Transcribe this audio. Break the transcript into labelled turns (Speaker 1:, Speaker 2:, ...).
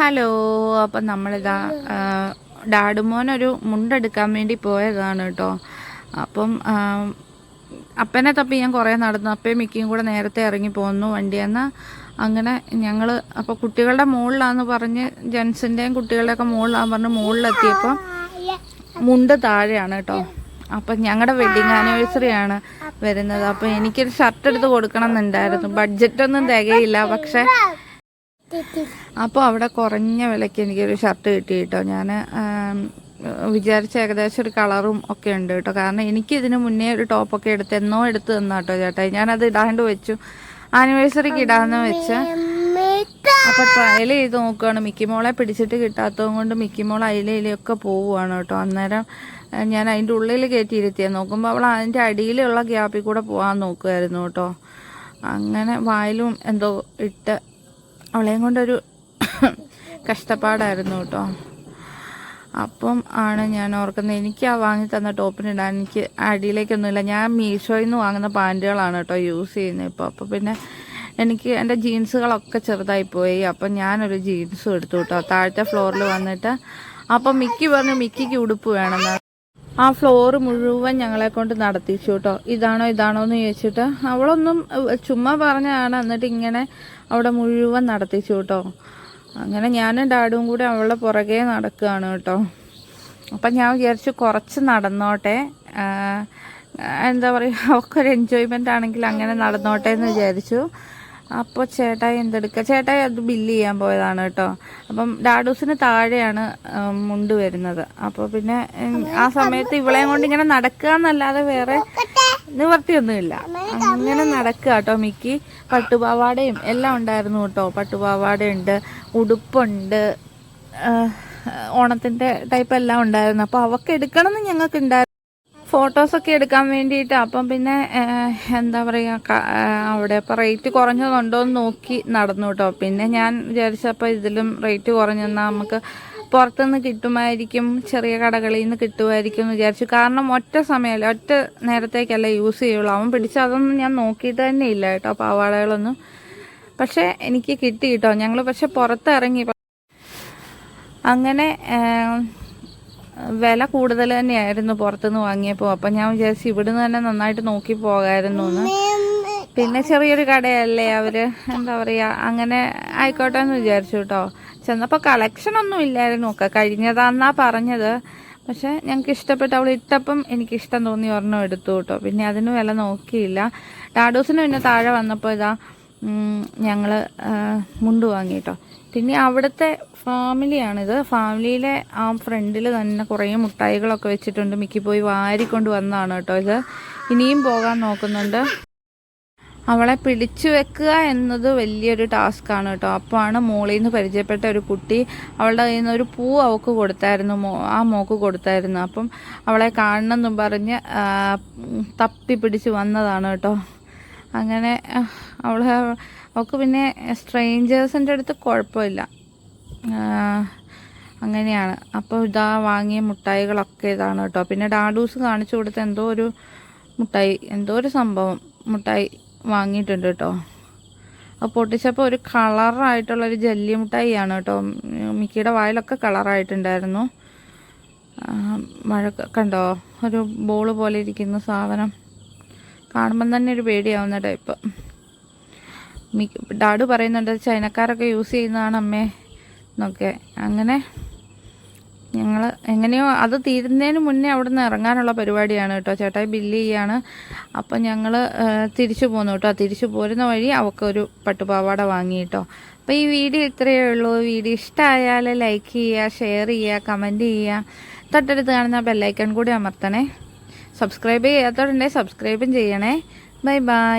Speaker 1: Hello അപ്പം നമ്മളിതാ ഡാഡുമോനൊരു മുണ്ടെടുക്കാൻ വേണ്ടി പോയതാണ് കേട്ടോ അപ്പം അപ്പനെ തപ്പി ഞാൻ കുറേ നടന്നു. അപ്പയും മിക്കയും കൂടെ നേരത്തെ ഇറങ്ങി പോന്നു വണ്ടിയെന്ന്. അങ്ങനെ ഞങ്ങൾ അപ്പോൾ കുട്ടികളുടെ മുകളിലാന്ന് പറഞ്ഞ് ജെൻസിന്റെയും കുട്ടികളുടെയൊക്കെ മുകളിലാന്ന് പറഞ്ഞ് മുകളിലെത്തിയപ്പോൾ മുണ്ട് താഴെയാണ് കേട്ടോ അപ്പം ഞങ്ങളുടെ വെഡിങ് ആനിവേഴ്സറി ആണ് വരുന്നത്. അപ്പോൾ എനിക്കൊരു ഷർട്ട് എടുത്ത് കൊടുക്കണം എന്നുണ്ടായിരുന്നു ബഡ്ജറ്റൊന്നും തികയില്ല. പക്ഷേ അപ്പോൾ അവിടെ കുറഞ്ഞ വിലയ്ക്ക് എനിക്കൊരു ഷർട്ട് കിട്ടി കേട്ടോ. ഞാൻ വിചാരിച്ച ഏകദേശം ഒരു കളറും ഒക്കെ ഉണ്ട് കേട്ടോ. കാരണം എനിക്ക് ഇതിന് മുന്നേ ഒരു ടോപ്പൊക്കെ എടുത്ത് എന്നോ എടുത്ത് തന്നാ കേട്ടോ ചേട്ടാ. ഞാനത് ഇടാണ്ട് വെച്ചു. ആനിവേഴ്സറിക്ക് ഇടാന്ന് വെച്ച്. അപ്പോൾ ട്രയൽ ചെയ്ത് നോക്കുകയാണ് മിക്കി മോളെ പിടിച്ചിട്ട് കിട്ടാത്തത് കൊണ്ട് മിക്കി മോൾ അയിലയിലൊക്കെ പോവുകയാണ് കേട്ടോ. അന്നേരം ഞാൻ അതിന്റെ ഉള്ളിൽ കയറ്റിയിരുത്തിയാൽ നോക്കുമ്പോൾ അവൾ അതിന്റെ അടിയിലുള്ള ഗ്യാപ്പിൽ കൂടെ പോകാൻ നോക്കുമായിരുന്നു കേട്ടോ. അങ്ങനെ വായിലും എന്തോ ഇട്ട് അവളെയും കൊണ്ടൊരു കഷ്ടപ്പാടായിരുന്നു കേട്ടോ. അപ്പം ആണ് ഞാൻ ഓർക്കുന്നത് എനിക്ക് ആ വാങ്ങി തന്ന ടോപ്പിനിടാൻ എനിക്ക് അടിയിലേക്കൊന്നുമില്ല. ഞാൻ മീഷോയിൽ നിന്ന് വാങ്ങുന്ന പാന്റുകളാണ് കേട്ടോ യൂസ് ചെയ്യുന്നത് ഇപ്പോൾ അപ്പോൾ പിന്നെ എനിക്ക് എന്റെ ജീൻസുകളൊക്കെ ചെറുതായി പോയി. അപ്പം ഞാനൊരു ജീൻസും എടുത്തു കേട്ടോ. താഴത്തെ ഫ്ലോറിൽ വന്നിട്ട് അപ്പം മിക്കി പറഞ്ഞു മിക്കിക്ക് ഉടുപ്പ് വേണമെന്ന് ആ ഫ്ലോർ മുഴുവൻ ഞങ്ങളെ കൊണ്ട് നടത്തിച്ചു കേട്ടോ ഇതാണോ ഇതാണോ എന്ന് ചോദിച്ചിട്ട് അവളൊന്നും ചുമ്മാ പറഞ്ഞതാണ്. എന്നിട്ട് ഇങ്ങനെ അവിടെ മുഴുവൻ നടത്തിച്ചു കേട്ടോ അങ്ങനെ ഞാനും ഡാഡും കൂടി അവളുടെ പുറകെ നടക്കുകയാണ് കേട്ടോ അപ്പം ഞാൻ വിചാരിച്ചു കുറച്ച് നടന്നോട്ടെ. എന്താ പറയുക അവൾക്കൊരു എൻജോയ്മെന്റ് ആണെങ്കിൽ അങ്ങനെ നടന്നോട്ടെ എന്ന് വിചാരിച്ചു. അപ്പോൾ ചേട്ടായി എന്തെടുക്കുക ചേട്ടായി അത് ബില്ല് ചെയ്യാൻ പോയതാണ് കേട്ടോ. അപ്പം ഡാഡൂസിന് താഴെയാണ് മുണ്ട് വരുന്നത്. അപ്പോൾ പിന്നെ ആ സമയത്ത് ഇവളെയും കൊണ്ട് ഇങ്ങനെ നടക്കുക എന്നല്ലാതെ വേറെ നിവർത്തിയൊന്നുമില്ല അങ്ങനെ നടക്കുക കേട്ടോ മിക്കി. പട്ടുപാവാടയും എല്ലാം ഉണ്ടായിരുന്നു കേട്ടോ. പട്ടുപാവാടയുണ്ട് ഉടുപ്പുണ്ട് ഓണത്തിന്റെ ടൈപ്പ് എല്ലാം ഉണ്ടായിരുന്നു. അപ്പോൾ അവൾക്ക് എടുക്കണം എന്ന് ഞങ്ങൾക്ക് ഉണ്ടായിരുന്നു ഫോട്ടോസൊക്കെ എടുക്കാൻ വേണ്ടിയിട്ട് അപ്പം പിന്നെ എന്താ പറയുക അവിടെ അപ്പം റേറ്റ് കുറഞ്ഞതുണ്ടോ എന്ന് നോക്കി നടന്നു കേട്ടോ. പിന്നെ ഞാൻ വിചാരിച്ചപ്പോൾ ഇതിലും റേറ്റ് കുറഞ്ഞെന്നാൽ നമുക്ക് പുറത്തുനിന്ന് കിട്ടുമായിരിക്കും ചെറിയ കടകളിൽ നിന്ന് കിട്ടുമായിരിക്കും എന്ന് വിചാരിച്ചു. കാരണം ഒറ്റ സമയമല്ല ഒറ്റ നേരത്തേക്കല്ല യൂസ് ചെയ്യുള്ളൂ. അവൻ പിടിച്ച അതൊന്നും ഞാൻ നോക്കിയിട്ട് തന്നെ ഇല്ല കേട്ടോ പാവാടകളൊന്നും. പക്ഷേ എനിക്ക് കിട്ടി കേട്ടോ. ഞങ്ങൾ പക്ഷെ പുറത്തിറങ്ങി. അങ്ങനെ വില കൂടുതൽ തന്നെയായിരുന്നു പുറത്തുനിന്ന് വാങ്ങിയപ്പോൾ. അപ്പം ഞാൻ വിചാരിച്ചു ഇവിടുന്ന് തന്നെ നന്നായിട്ട് നോക്കി പോകായിരുന്നു പിന്നെ ചെറിയൊരു കടയല്ലേ അവർ എന്താ പറയുക അങ്ങനെ ആയിക്കോട്ടെ എന്ന് വിചാരിച്ചു കേട്ടോ. ചെന്നപ്പോൾ കളക്ഷൻ ഒന്നും ഇല്ലായിരുന്നു. ഒക്കെ കഴിഞ്ഞതാന്നാ പറഞ്ഞത്. പക്ഷെ ഞങ്ങൾക്ക് ഇഷ്ടപ്പെട്ട. അവൾ ഇട്ടപ്പം എനിക്ക് ഇഷ്ടം തോന്നി ഒരെണ്ണം എടുത്തു കേട്ടോ. പിന്നെ അതിന് വില നോക്കിയില്ല. ടാഡൂസിന് പിന്നെ താഴെ വന്നപ്പോൾ ഇതാ ഞങ്ങൾ മുണ്ട് വാങ്ങി കേട്ടോ. പിന്നെ അവിടുത്തെ ഫാമിലിയാണിത്. ഫാമിലിയിലെ ആ ഫ്രണ്ടിൽ തന്നെ കുറേ മുട്ടായികളൊക്കെ വെച്ചിട്ടുണ്ട്. മിക്കി പോയി വാരിക്കൊണ്ട് വന്നതാണ് കേട്ടോ ഇത്. ഇനിയും പോകാൻ നോക്കുന്നുണ്ട്. അവളെ പിടിച്ചു വെക്കുക എന്നത് വലിയൊരു ടാസ്ക്കാണ് കേട്ടോ. അപ്പോഴാണ് മോളിൽ നിന്ന് പരിചയപ്പെട്ട ഒരു കുട്ടി അവളുടെ കയ്യിൽ നിന്ന് ഒരു പൂ അവൾക്ക് കൊടുത്തായിരുന്നു. മോ ആ മോക്ക് കൊടുത്തായിരുന്നു. അപ്പം അവളെ കാണണമെന്നും പറഞ്ഞ് തപ്പി പിടിച്ച് വന്നതാണ് കേട്ടോ. അങ്ങനെ ആ, അവൾ അവൾക്ക് പിന്നെ സ്ട്രേഞ്ചേഴ്സിന്റെ അടുത്ത് കുഴപ്പമില്ല. അങ്ങനെയാണ്. അപ്പോൾ ഇതാ വാങ്ങിയ മുട്ടായികളൊക്കെ ഇതാണ് കേട്ടോ. പിന്നെ ഡാഡൂസ് കാണിച്ചു കൊടുത്ത എന്തോ ഒരു മുട്ടായി എന്തോ ഒരു സംഭവം മുട്ടായി വാങ്ങിയിട്ടുണ്ട് കേട്ടോ. അപ്പോൾ പൊട്ടിച്ചപ്പോൾ ഒരു കളറായിട്ടുള്ളൊരു ജല്ലി മുട്ടായിയാണ് കേട്ടോ. മിക്കിയുടെ വായിലൊക്കെ കളറായിട്ടുണ്ടായിരുന്നു. മഴ കണ്ടോ? ഒരു ബോൾ പോലെ ഇരിക്കുന്ന സാധനം. കാണുമ്പം തന്നെ ഒരു പേടിയാവുന്ന ടൈപ്പ്. ഡാഡു പറയുന്നുണ്ട് ചൈനക്കാരൊക്കെ യൂസ് ചെയ്യുന്നതാണ് അമ്മേ എന്നൊക്കെ. അങ്ങനെ ഞങ്ങൾ എങ്ങനെയോ അത് തീരുന്നതിന് മുന്നേ അവിടെ നിന്ന് ഇറങ്ങാനുള്ള പരിപാടിയാണ് കേട്ടോ. ചേട്ടായി ബില്ല് ചെയ്യാണ്. അപ്പം ഞങ്ങൾ തിരിച്ചു പോന്നു കേട്ടോ. തിരിച്ചു പോരുന്ന വഴി അവൾക്കൊരു പട്ടുപാവാട വാങ്ങി കേട്ടോ. അപ്പോൾ ഈ വീഡിയോ ഇത്രയേ ഉള്ളൂ. വീഡിയോ ഇഷ്ടമായാൽ ലൈക്ക് ചെയ്യുക ഷെയർ ചെയ്യുക കമന്റ് ചെയ്യുക. തൊട്ടടുത്ത് കാണുന്ന ബെല്ലൈക്കൺ കൂടി അമർത്തണേ. സബ്സ്ക്രൈബ് ചെയ്യാത്തവരുണ്ടെങ്കിൽ സബ്സ്ക്രൈബും ചെയ്യണേ. Bye bye.